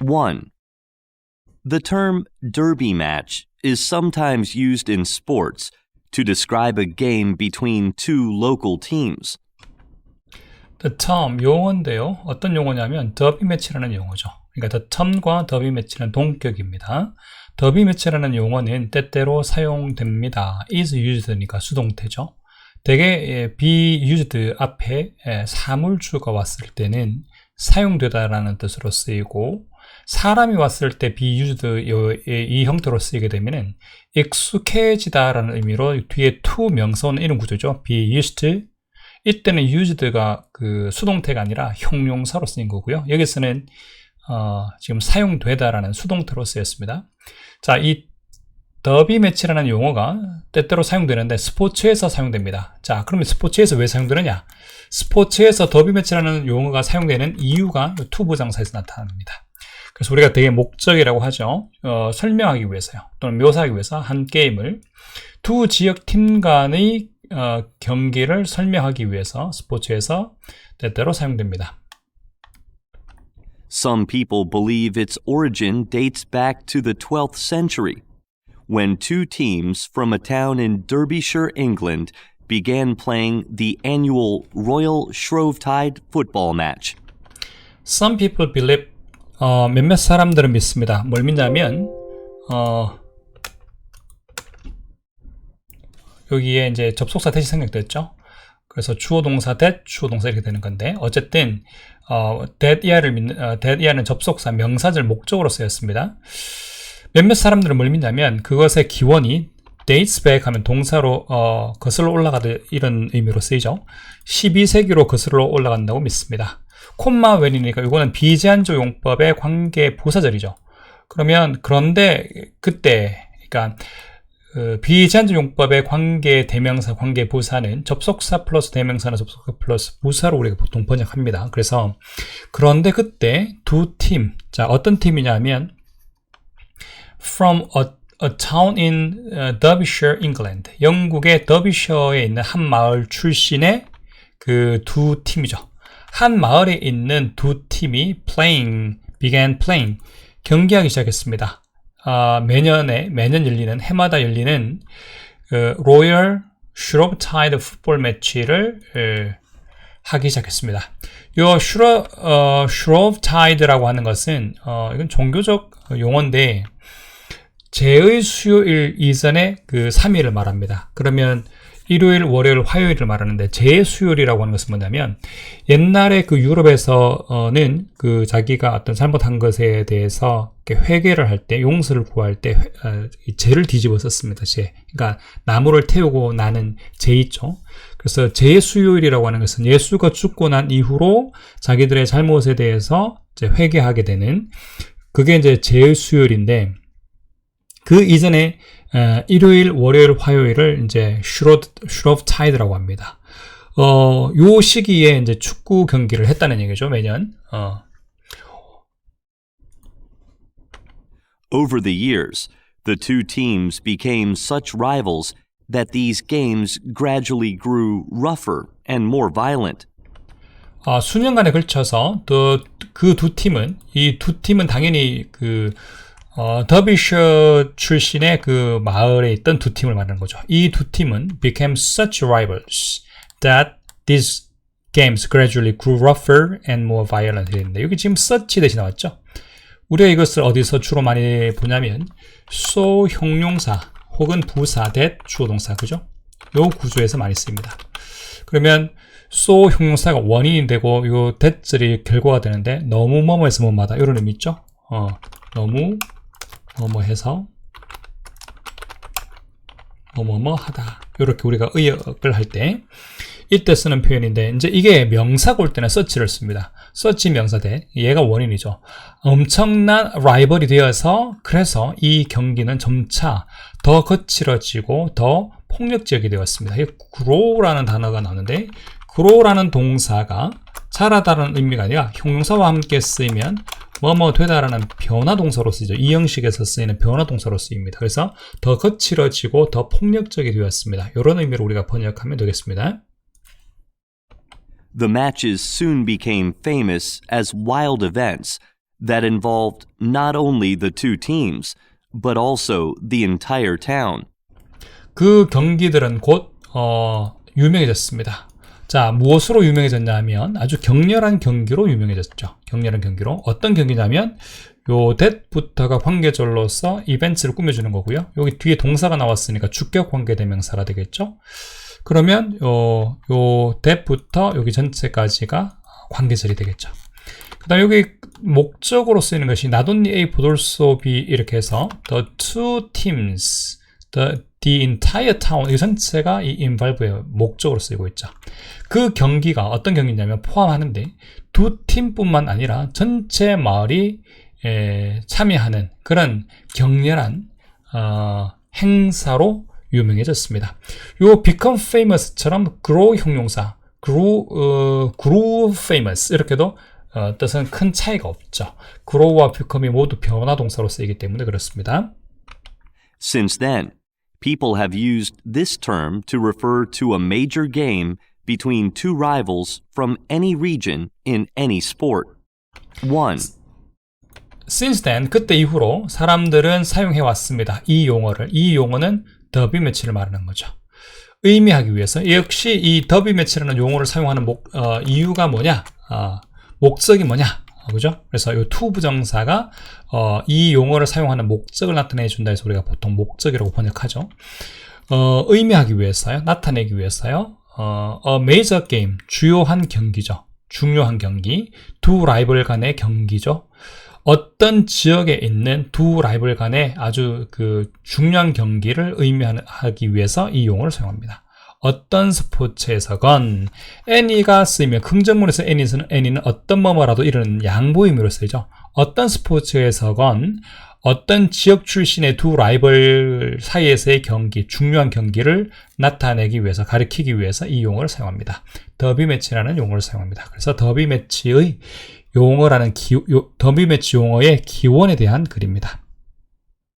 1. The term derby match is sometimes used in sports to describe a game between two local teams. The term 용어인데요. 어떤 용어냐면 더비 매치라는 용어죠. 그러니까 the term과 더비 매치는 동격입니다. 더비 매치라는 용어는 때때로 사용됩니다. is used니까 수동태죠. 대개 be used 앞에 사물주가 왔을 때는 사용되다라는 뜻으로 쓰이고 사람이 왔을 때 used 이 형태로 쓰이게 되면은 익숙해지다라는 의미로 뒤에 to 명사는 이런 구조죠. be used 이때는 used가 그 수동태가 아니라 형용사로 쓰인 거고요. 여기서는 어, 지금 사용되다라는 수동태로 쓰였습니다. 자, 이 더비 매치라는 용어가 때때로 사용되는데 스포츠에서 사용됩니다. 자, 그러면 스포츠에서 왜 사용되느냐? 스포츠에서 더비 매치라는 용어가 사용되는 이유가 투부장사에서 나타납니다. 그래서 우리가 되게 목적이라고 하죠. 어, 설명하기 위해서요. 또는 묘사하기 위해서 한 게임을 두 지역 팀 간의 어, 경기를 설명하기 위해서 스포츠에서 때때로 사용됩니다. Some people believe its origin dates back to the 12th century, when two teams from a town in Derbyshire, England, began playing the annual Royal Shrovetide football match. Some people believe 어, 몇몇 사람들은 믿습니다. 뭘 믿냐면 어, 여기에 이제 접속사 대시 생략됐죠. 그래서 주어 동사 that, 주어 동사 이렇게 되는 건데 어쨌든 어, that 이하를 믿는 어, that 이하는 접속사 명사절 목적으로 쓰였습니다. 몇몇 사람들은 뭘 믿냐면 그것의 기원이 dates back 하면 동사로 어, 거슬러 올라가다 이런 의미로 쓰이죠. 12세기로 거슬러 올라간다고 믿습니다. 콤마 웬이니까 이거는 비제한적 용법의 관계 부사절이죠. 그러면 그런데 그때 그러니까 그 비제한적 용법의 관계 대명사, 관계 부사는 접속사 플러스 대명사나 접속사 플러스 부사로 우리가 보통 번역합니다. 그래서 그런데 그때 두 팀, 자 어떤 팀이냐면 from a, a town in uh, Derbyshire, England, 영국의 더비셔에 있는 한 마을 출신의 그 두 팀이죠. 한 마을에 있는 두 팀이 playing, began playing, 경기하기 시작했습니다. 아, 매년에, 매년 열리는, 해마다 열리는 그 로열 슈로브타이드 풋볼 매치를 에, 하기 시작했습니다. 요 슈로, 어, 슈로브타이드라고 하는 것은, 어, 이건 종교적 용어인데, 제의 수요일 이전에 그 3일을 말합니다. 그러면 일요일, 월요일, 화요일을 말하는데 재수요일이라고 하는 것은 뭐냐면 옛날에 그 유럽에서는 그 자기가 어떤 잘못한 것에 대해서 회개를 할 때 용서를 구할 때 어, 죄를 뒤집어 썼습니다. 죄. 그러니까 나무를 태우고 나는 죄 있죠. 그래서 재수요일이라고 하는 것은 예수가 죽고 난 이후로 자기들의 잘못에 대해서 회개하게 되는 그게 이제 재수요일인데 그 이전에 에, 일요일, 월요일, 화요일을 이제 슈로드 슈로브 타이드라고 합니다. 어, 요 시기에 이제 축구 경기를 했다는 얘기죠, 매년. 어. Over the years, the two teams became such rivals that these games gradually grew rougher and more violent. 어, 수년간에 걸쳐서 그 두 팀은 이 두 팀은 당연히 그 어, 더비셔 출신의 그 마을에 있던 두 팀을 말하는 거죠. 이 두 팀은 became such rivals that these games gradually grew rougher and more violent. 되는데 여기 지금 such 대신 나왔죠. 우리가 이것을 어디서 주로 많이 보냐면 so 형용사 혹은 부사 that 주어 동사 그죠? 요 구조에서 많이 쓰입니다. 그러면 so 형용사가 원인이 되고 요 that들이 결과가 되는데 너무 뭐뭐해서 뭐마다 이런 의미 있죠? 어, 너무 뭐뭐 해서 뭐뭐뭐 하다. 이렇게 우리가 의역을 할 때 이때 쓰는 표현인데 이제 이게 명사가 올 때는 서치를 씁니다. 서치 명사 대 얘가 원인이죠. 엄청난 라이벌이 되어서 그래서 이 경기는 점차 더 거칠어지고 더 폭력적이 되었습니다. 이 grow라는 단어가 나오는데 grow라는 동사가 자라다는 의미가 아니라 형용사와 함께 쓰이면 뭐뭐 되다라는 변화 동사로 쓰이죠. 이 형식에서 쓰이는 변화 동사로 쓰입니다. 그래서 더 거칠어지고 더 폭력적이 되었습니다. 이런 의미로 우리가 번역하면 되겠습니다. The matches soon became famous as wild events that involved not only the two teams, but also the entire town. 그 경기들은 곧 어, 유명해졌습니다. 자, 무엇으로 유명해졌냐 하면 아주 격렬한 경기로 유명해졌죠. 격렬한 경기로. 어떤 경기냐면 요 that부터가 관계절로서 이벤트를 꾸며주는 거고요. 여기 뒤에 동사가 나왔으니까 주격 관계 대명사가 되겠죠. 그러면 요, 요 that부터 여기 전체까지가 관계절이 되겠죠. 그 다음 여기 목적으로 쓰이는 것이 not only A but also B 이렇게 해서 the two teams, the, the entire town 이 전체가 이 involve의 목적으로 쓰이고 있죠. 그 경기가 어떤 경기냐면 포함하는데 두 팀뿐만 아니라 전체 마을이 에, 참여하는 그런 격렬한 어, 행사로 유명해졌습니다. 요 become famous처럼 grow 형용사, grow, 어, grew famous 이렇게도 어, 뜻은 큰 차이가 없죠. grow와 become이 모두 변화 동사로 쓰이기 때문에 그렇습니다. Since then, people have used this term to refer to a major game between two rivals from any region in any sport. 1. Since then, 그때 이후로 사람들은 사용해 왔습니다. 이 용어를. 이 용어는 더비 매치를 말하는 거죠. 의미하기 위해서 역시 이 더비 매치라는 용어를 사용하는 목, 어, 이유가 뭐냐? 어, 목적이 뭐냐? 어, 그죠? 그래서 이 to 부정사가 어, 이 용어를 사용하는 목적을 나타내 준다 해서 우리가 보통 목적이라고 번역하죠. 어, 의미하기 위해서요. 나타내기 위해서요. 어, a major game, 주요한 경기죠. 중요한 경기. 두 라이벌 간의 경기죠. 어떤 지역에 있는 두 라이벌 간의 아주 그 중요한 경기를 의미하기 위해서 이 용어를 사용합니다. 어떤 스포츠에서건 any가 쓰이면 긍정문에서 any는, any는 어떤 뭐뭐라도 이런 양보 의미로 쓰이죠. 어떤 스포츠에서건 어떤 지역 출신의 두 라이벌 사이에서의 경기, 중요한 경기를 나타내기 위해서, 가리키기 위해서 이 용어를 사용합니다. 더비 매치라는 용어를 사용합니다. 그래서 더비 매치의 용어라는 기, 요, 더비 매치 용어의 기원에 대한 글입니다.